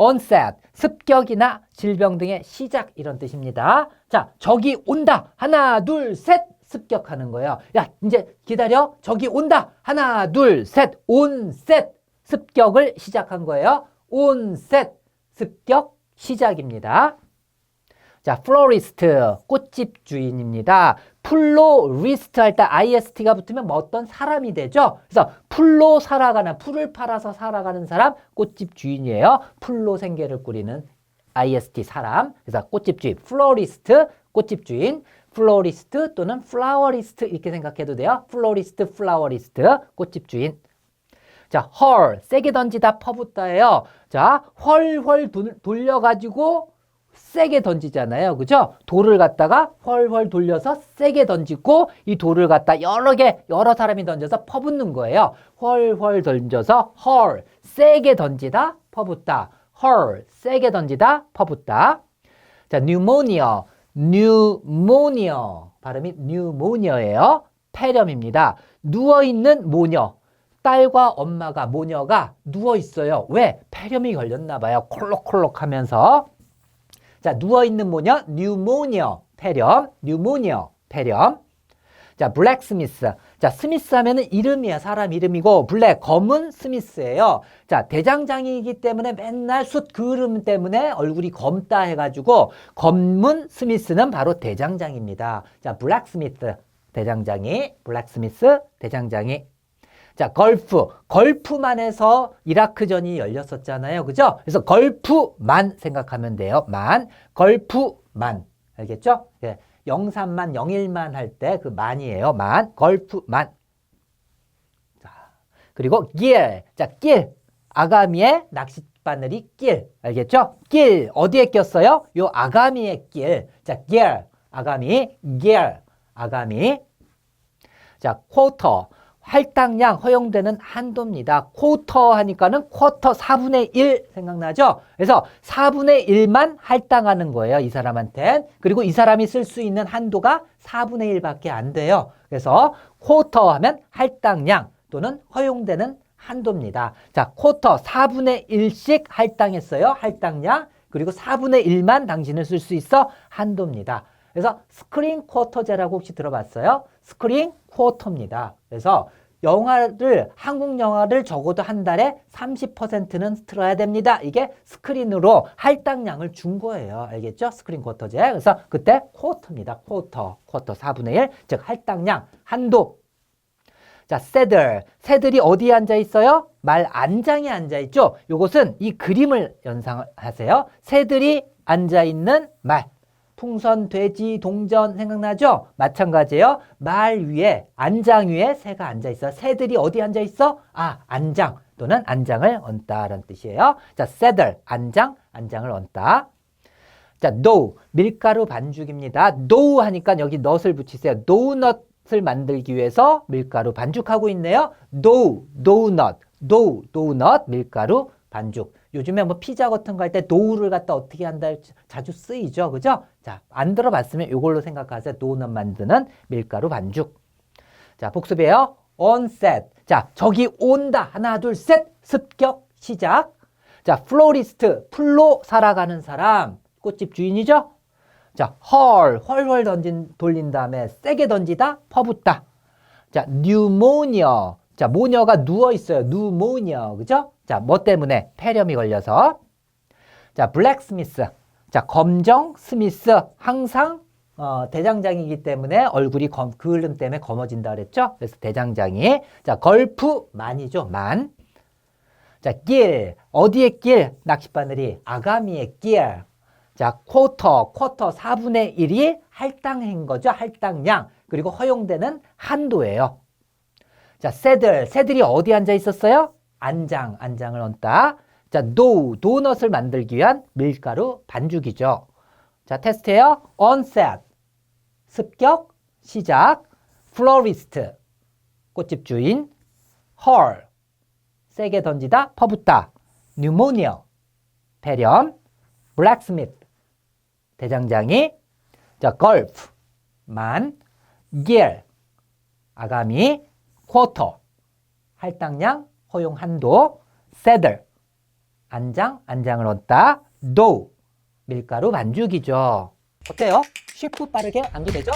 onset, 습격이나 질병 등의 시작 이런 뜻입니다. 자, 적이 온다. 하나, 둘, 셋. 습격하는 거예요. 야, 이제 기다려. 적이 온다. 하나, 둘, 셋. 온셋. 습격을 시작한 거예요. 온셋. 습격 시작입니다. 자, 플로리스트, 꽃집 주인입니다. 플로리스트 할 때 ist가 붙으면 뭐 어떤 사람이 되죠? 그래서 풀로 살아가는, 풀을 팔아서 살아가는 사람, 꽃집 주인이에요. 풀로 생계를 꾸리는 ist 사람. 그래서 꽃집 주인, 플로리스트, 꽃집 주인, 플로리스트 또는 플라워리스트 이렇게 생각해도 돼요. 플로리스트, 플라워리스트, 꽃집 주인. 자, 헐, 세게 던지다, 퍼붓다예요. 자, 헐헐 돌- 돌려가지고 세게 던지잖아요. 그죠? 돌을 갖다가 헐헐 돌려서 세게 던지고 이 돌을 갖다 여러 개, 여러 사람이 던져서 퍼붓는 거예요. 헐헐 던져서 헐, 세게 던지다, 퍼붓다. 헐, 세게 던지다, 퍼붓다. 자, pneumonia, pneumonia. 발음이 pneumonia예요. 폐렴입니다. 누워있는 모녀. 딸과 엄마가 모녀가 누워 있어요. 왜? 폐렴이 걸렸나 봐요. 콜록콜록 하면서. 자, 누워 있는 모녀 pneumonia. 폐렴. pneumonia. 폐렴. 자, 블랙 스미스. 자, 스미스 하면은 이름이야. 사람 이름이고 블랙 검은 스미스예요. 자, 대장장이기 때문에 맨날 숯 그름 때문에 얼굴이 검다 해 가지고 검은 스미스는 바로 대장장입니다. 자, 블랙 스미스 대장장이, 블랙 스미스 대장장이. 자, 걸프. 걸프만 해서 이라크전이 열렸었잖아요. 그죠? 그래서 걸프만 생각하면 돼요. 만. 걸프만. 알겠죠? 예. 03만, 01만 할 때 그 만이에요. 만. 걸프만. 자, 그리고 길. 자, 길. 아가미의 낚싯바늘이 길. 알겠죠? 길. 어디에 꼈어요? 요 아가미의 길. 자, 길. 아가미. 길. 아가미. 자, 쿼터. 할당량 허용되는 한도입니다. 쿼터 하니까는 쿼터 4분의 1 생각나죠? 그래서 4분의 1만 할당하는 거예요. 이 사람한텐. 그리고 이 사람이 쓸 수 있는 한도가 4분의 1밖에 안 돼요. 그래서 쿼터 하면 할당량 또는 허용되는 한도입니다. 자, 쿼터 4분의 1씩 할당했어요. 할당량. 그리고 4분의 1만 당신은 쓸 수 있어. 한도입니다. 그래서 스크린 쿼터제라고 혹시 들어봤어요? 스크린 쿼터입니다. 그래서 영화를 한국 영화를 적어도 한 달에 30%는 틀어야 됩니다. 이게 스크린으로 할당량을 준 거예요. 알겠죠? 스크린 쿼터제. 그래서 그때 쿼터입니다. 쿼터. 쿼터 4분의 1. 즉 할당량 한도. 자, 새들. 새들이 어디에 앉아 있어요? 말 안장에 앉아 있죠. 요것은 이 그림을 연상하세요. 새들이 앉아 있는 말. 풍선, 돼지, 동전 생각나죠? 마찬가지예요. 말 위에 안장 위에 새가 앉아 있어. 새들이 어디 앉아 있어? 아, 안장 또는 안장을 얹다라는 뜻이에요. 자, 새들 안장, 안장을 얹다. 자, dough 밀가루 반죽입니다. dough 하니까 여기 nut을 붙이세요. 도넛을 만들기 위해서 밀가루 반죽하고 있네요. dough, donut, dough, donut 밀가루 반죽. 요즘에 뭐 피자 같은 거 할때 도우를 갖다 어떻게 한다 자주 쓰이죠. 그죠? 자, 안 들어봤으면 이걸로 생각하세요. 도넛 만드는 밀가루 반죽. 자, 복습이에요. onset. 자, 저기 온다. 하나, 둘, 셋. 습격 시작. 자, 플로리스트. 풀로 살아가는 사람. 꽃집 주인이죠? 자, 헐. 헐헐 던진 돌린 다음에 세게 던지다. 퍼붓다. 자, pneumonia. 자, 모녀가 누워 있어요. pneumonia. 그죠? 자, 뭐 때문에? 폐렴이 걸려서. 자, 블랙 스미스. 자, 검정 스미스. 항상 어, 대장장이기 때문에 얼굴이 검, 그을름 때문에 검어진다 그랬죠? 그래서 대장장이. 자, 걸프 만이죠. 만. 자, 길. 어디에 길? 낚싯바늘이. 아가미의 길. 자, 쿼터. 쿼터 4분의 1이 할당한 거죠. 할당량. 그리고 허용되는 한도예요. 자, 새들. 새들이 어디 앉아 있었어요? 안장. 안장을 얹다. 자, 도우. 도넛을 만들기 위한 밀가루 반죽이죠. 자, 테스트예요. onset. 습격. 시작. florist. 꽃집 주인. 헐. 세게 던지다. 퍼붓다. pneumonia. 폐렴. blacksmith. 대장장이. 자, golf. 만. gear. 아가미. Quarter. 할당량. 허용 한도. saddle. 안장, 안장을 얻다. dough. 밀가루 반죽이죠. 어때요? 쉽고 빠르게 안도 되죠?